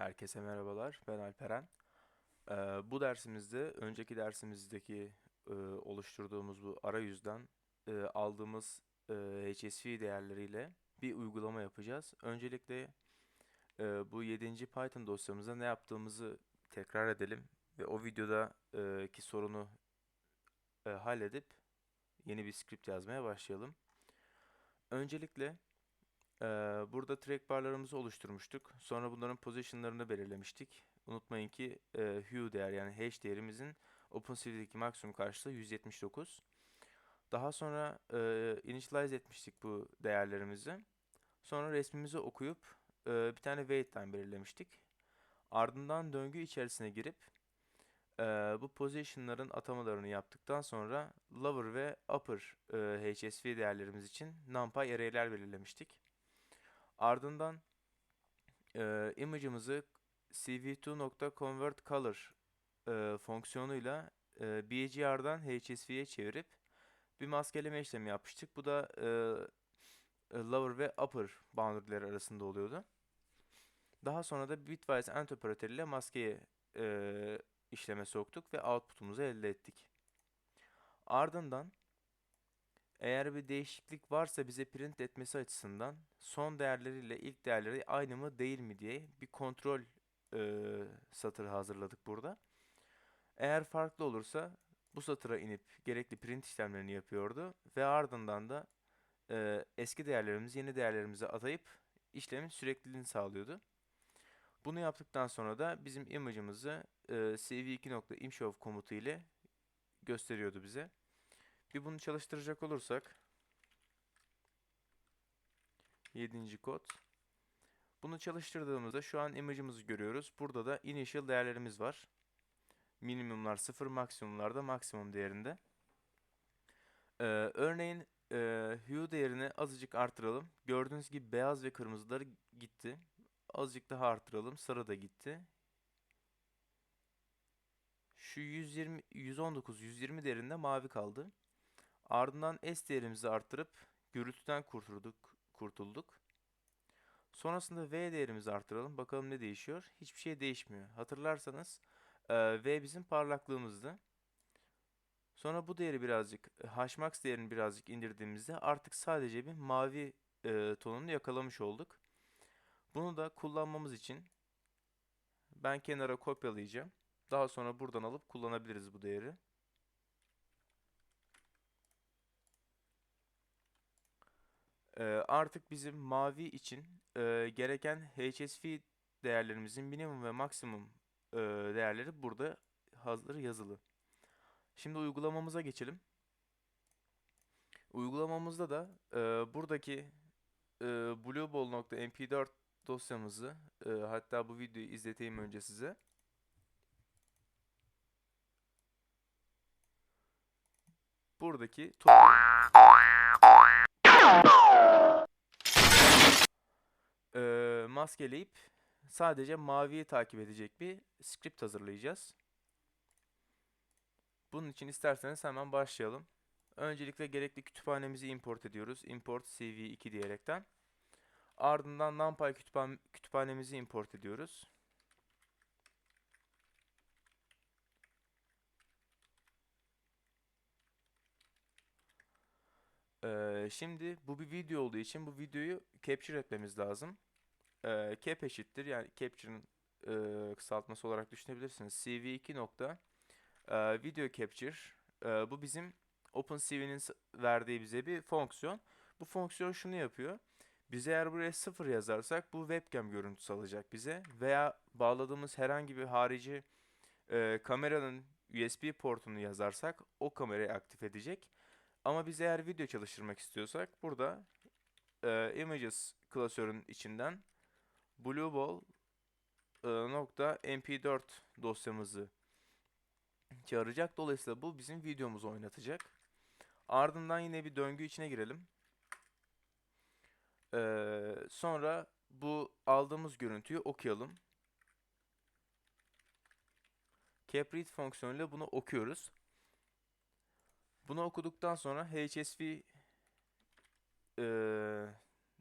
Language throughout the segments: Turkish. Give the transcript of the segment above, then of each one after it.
Herkese merhabalar, ben Alperen. Ee, bu dersimizde, önceki dersimizdeki e, oluşturduğumuz bu arayüzden e, aldığımız e, HSV değerleriyle bir uygulama yapacağız. Öncelikle e, bu 7. Python dosyamızda ne yaptığımızı tekrar edelim ve o videodaki sorunu e, halledip yeni bir script yazmaya başlayalım. Öncelikle ee, burada trackbar'larımızı oluşturmuştuk. Sonra bunların position'larını belirlemiştik. Unutmayın ki e, hue değer yani hash değerimizin OpenCV'deki maksimum karşılığı 179. Daha sonra e, initialize etmiştik bu değerlerimizi. Sonra resmimizi okuyup e, bir tane wait time belirlemiştik. Ardından döngü içerisine girip e, bu position'ların atamalarını yaptıktan sonra lower ve upper e, HSV değerlerimiz için numpy array'ler belirlemiştik. Ardından e, image'ımızı cv2.convertColor e, fonksiyonuyla e, BGR'dan HSV'ye çevirip bir maskeleme işlemi yapmıştık. Bu da e, e, lower ve upper boundary'ler arasında oluyordu. Daha sonra da bitwise AND operatörüyle maskeye e, işleme soktuk ve output'umuzu elde ettik. Ardından eğer bir değişiklik varsa bize print etmesi açısından son değerleriyle ilk değerleri aynı mı değil mi diye bir kontrol e, satırı hazırladık burada. Eğer farklı olursa bu satıra inip gerekli print işlemlerini yapıyordu ve ardından da e, eski değerlerimizi yeni değerlerimize atayıp işlemin sürekliliğini sağlıyordu. Bunu yaptıktan sonra da bizim image'ımızı e, cv2.imshow komutu ile gösteriyordu bize. Bir bunu çalıştıracak olursak 7. kod. Bunu çalıştırdığımızda şu an image'ımızı görüyoruz. Burada da initial değerlerimiz var. Minimumlar 0, maksimumlar da maksimum değerinde. Ee, örneğin e, hue değerini azıcık artıralım. Gördüğünüz gibi beyaz ve kırmızıları gitti. Azıcık daha artıralım. Sarı da gitti. Şu 120, 119, 120 değerinde mavi kaldı. Ardından S değerimizi arttırıp gürültüden kurtulduk. kurtulduk. Sonrasında V değerimizi arttıralım. Bakalım ne değişiyor? Hiçbir şey değişmiyor. Hatırlarsanız e, V bizim parlaklığımızdı. Sonra bu değeri birazcık, Hmax değerini birazcık indirdiğimizde artık sadece bir mavi e, tonunu yakalamış olduk. Bunu da kullanmamız için ben kenara kopyalayacağım. Daha sonra buradan alıp kullanabiliriz bu değeri. Ee, artık bizim mavi için e, gereken HSV değerlerimizin minimum ve maksimum e, değerleri burada hazır yazılı. Şimdi uygulamamıza geçelim. Uygulamamızda da e, buradaki e, blueball.mp4 dosyamızı e, hatta bu videoyu izleteyim önce size. Buradaki maskeleyip sadece maviyi takip edecek bir script hazırlayacağız. Bunun için isterseniz hemen başlayalım. Öncelikle gerekli kütüphanemizi import ediyoruz. Import cv2 diyerekten. Ardından numpy kütüphan kütüphanemizi import ediyoruz. Ee, şimdi bu bir video olduğu için bu videoyu capture etmemiz lazım. Ee, cap eşittir yani capture'ın e, kısaltması olarak düşünebilirsiniz. cv2 nokta e, video capture. E, bu bizim OpenCV'nin verdiği bize bir fonksiyon. Bu fonksiyon şunu yapıyor. Biz eğer buraya 0 yazarsak bu webcam görüntüsü alacak bize. Veya bağladığımız herhangi bir harici e, kameranın USB portunu yazarsak o kamerayı aktif edecek. Ama biz eğer video çalıştırmak istiyorsak burada e, images klasörün içinden blueball e, nokta mp4 dosyamızı çağıracak. Dolayısıyla bu bizim videomuzu oynatacak. Ardından yine bir döngü içine girelim. Ee, sonra bu aldığımız görüntüyü okuyalım. Capread fonksiyonuyla bunu okuyoruz. Bunu okuduktan sonra HSV e,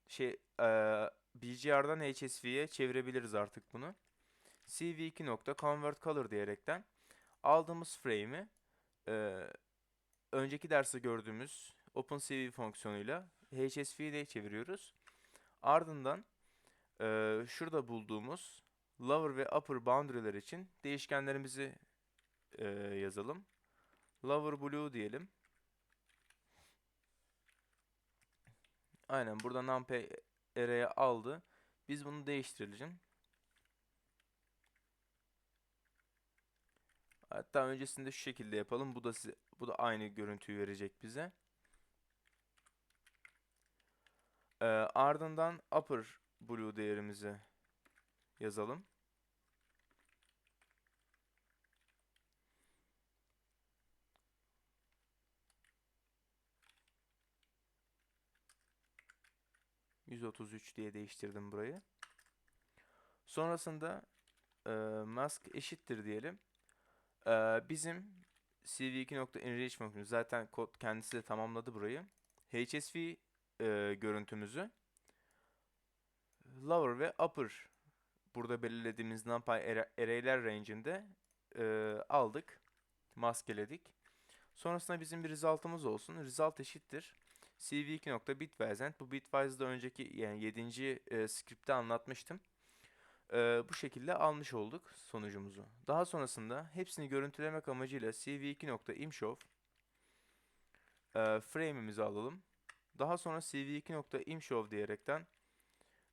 şey e, BGR'dan HSV'ye çevirebiliriz artık bunu. cv2.convertColor diyerekten aldığımız frame'i e, önceki derste gördüğümüz OpenCV fonksiyonuyla HSV'ye çeviriyoruz. Ardından e, şurada bulduğumuz lower ve upper boundary'ler için değişkenlerimizi e, yazalım. Lower blue diyelim. Aynen burada numpy array'e aldı. Biz bunu değiştirelim. Hatta öncesinde şu şekilde yapalım. Bu da size, bu da aynı görüntüyü verecek bize. Ee, ardından upper blue değerimizi yazalım. %33 diye değiştirdim burayı. Sonrasında e, mask eşittir diyelim. E, bizim cv2.enrich fonksiyonu zaten kod kendisi de tamamladı burayı. HSV e, görüntümüzü lower ve upper burada belirlediğimiz numpy array'ler range'inde e, aldık. Maskeledik. Sonrasında bizim bir result'ımız olsun. Result eşittir. cv2.bitwisend bu bitwise'da önceki yani 7. E, script'te anlatmıştım. E, bu şekilde almış olduk sonucumuzu. Daha sonrasında hepsini görüntülemek amacıyla cv2.imshow e, frame'imizi alalım. Daha sonra cv2.imshow diyerekten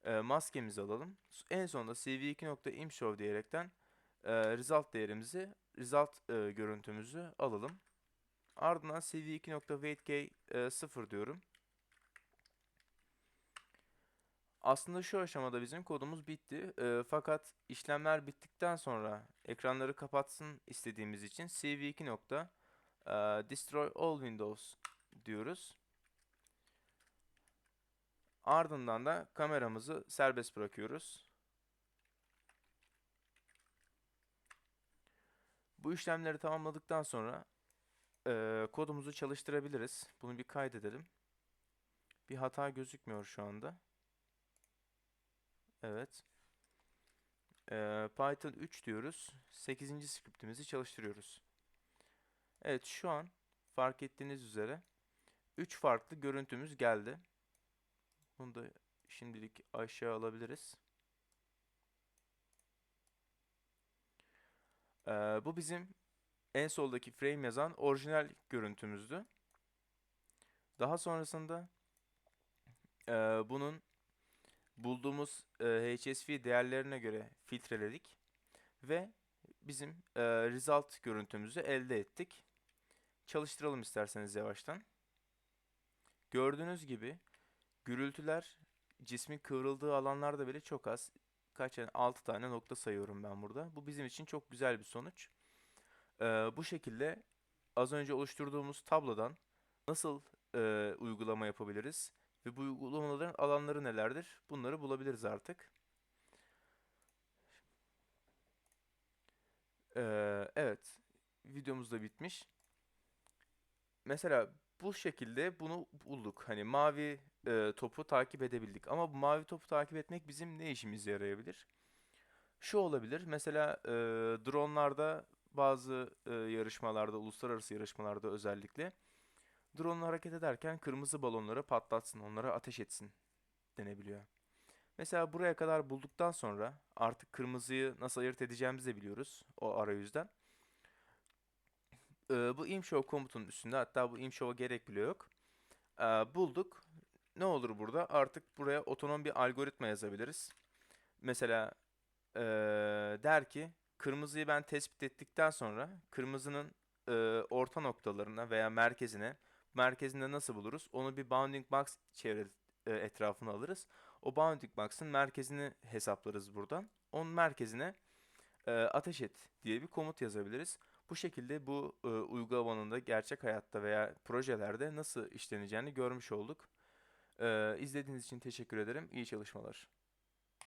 e, maskemizi alalım. En sonunda cv2.imshow diyerekten e, result değerimizi, result e, görüntümüzü alalım. Ardından cv2.weightk e, 0 diyorum. Aslında şu aşamada bizim kodumuz bitti. E, fakat işlemler bittikten sonra ekranları kapatsın istediğimiz için cv2. nokta, e, destroy all windows diyoruz. Ardından da kameramızı serbest bırakıyoruz. Bu işlemleri tamamladıktan sonra e, kodumuzu çalıştırabiliriz. Bunu bir kaydedelim. Bir hata gözükmüyor şu anda. Evet. E, Python 3 diyoruz. 8. scriptimizi çalıştırıyoruz. Evet şu an fark ettiğiniz üzere 3 farklı görüntümüz geldi. Bunu da şimdilik aşağı alabiliriz. Ee, bu bizim en soldaki frame yazan orijinal görüntümüzdü. Daha sonrasında e, bunun bulduğumuz e, HSV değerlerine göre filtreledik ve bizim e, result görüntümüzü elde ettik. Çalıştıralım isterseniz yavaştan. Gördüğünüz gibi Gürültüler cismin kıvrıldığı alanlarda bile çok az. Kaç yani 6 tane nokta sayıyorum ben burada. Bu bizim için çok güzel bir sonuç. Ee, bu şekilde az önce oluşturduğumuz tablodan nasıl e, uygulama yapabiliriz ve bu uygulamaların alanları nelerdir? Bunları bulabiliriz artık. Ee, evet, videomuz da bitmiş. Mesela bu şekilde bunu bulduk. Hani mavi e, topu takip edebildik. Ama bu mavi topu takip etmek bizim ne işimize yarayabilir? Şu olabilir. Mesela e, dronlarda bazı e, yarışmalarda, uluslararası yarışmalarda özellikle drone hareket ederken kırmızı balonları patlatsın, onlara ateş etsin denebiliyor. Mesela buraya kadar bulduktan sonra artık kırmızıyı nasıl ayırt edeceğimizi de biliyoruz o arayüzden. Ee, bu imshow komutunun üstünde hatta bu imshow'a gerek bile yok. Ee, bulduk. Ne olur burada? Artık buraya otonom bir algoritma yazabiliriz. Mesela ee, der ki kırmızıyı ben tespit ettikten sonra kırmızının e, orta noktalarına veya merkezine merkezinde nasıl buluruz? Onu bir bounding box çevre e, etrafına alırız. O bounding box'ın merkezini hesaplarız buradan. Onun merkezine e, ateş et diye bir komut yazabiliriz. Bu şekilde bu e, uygulamanın da gerçek hayatta veya projelerde nasıl işleneceğini görmüş olduk. E, izlediğiniz için teşekkür ederim. İyi çalışmalar.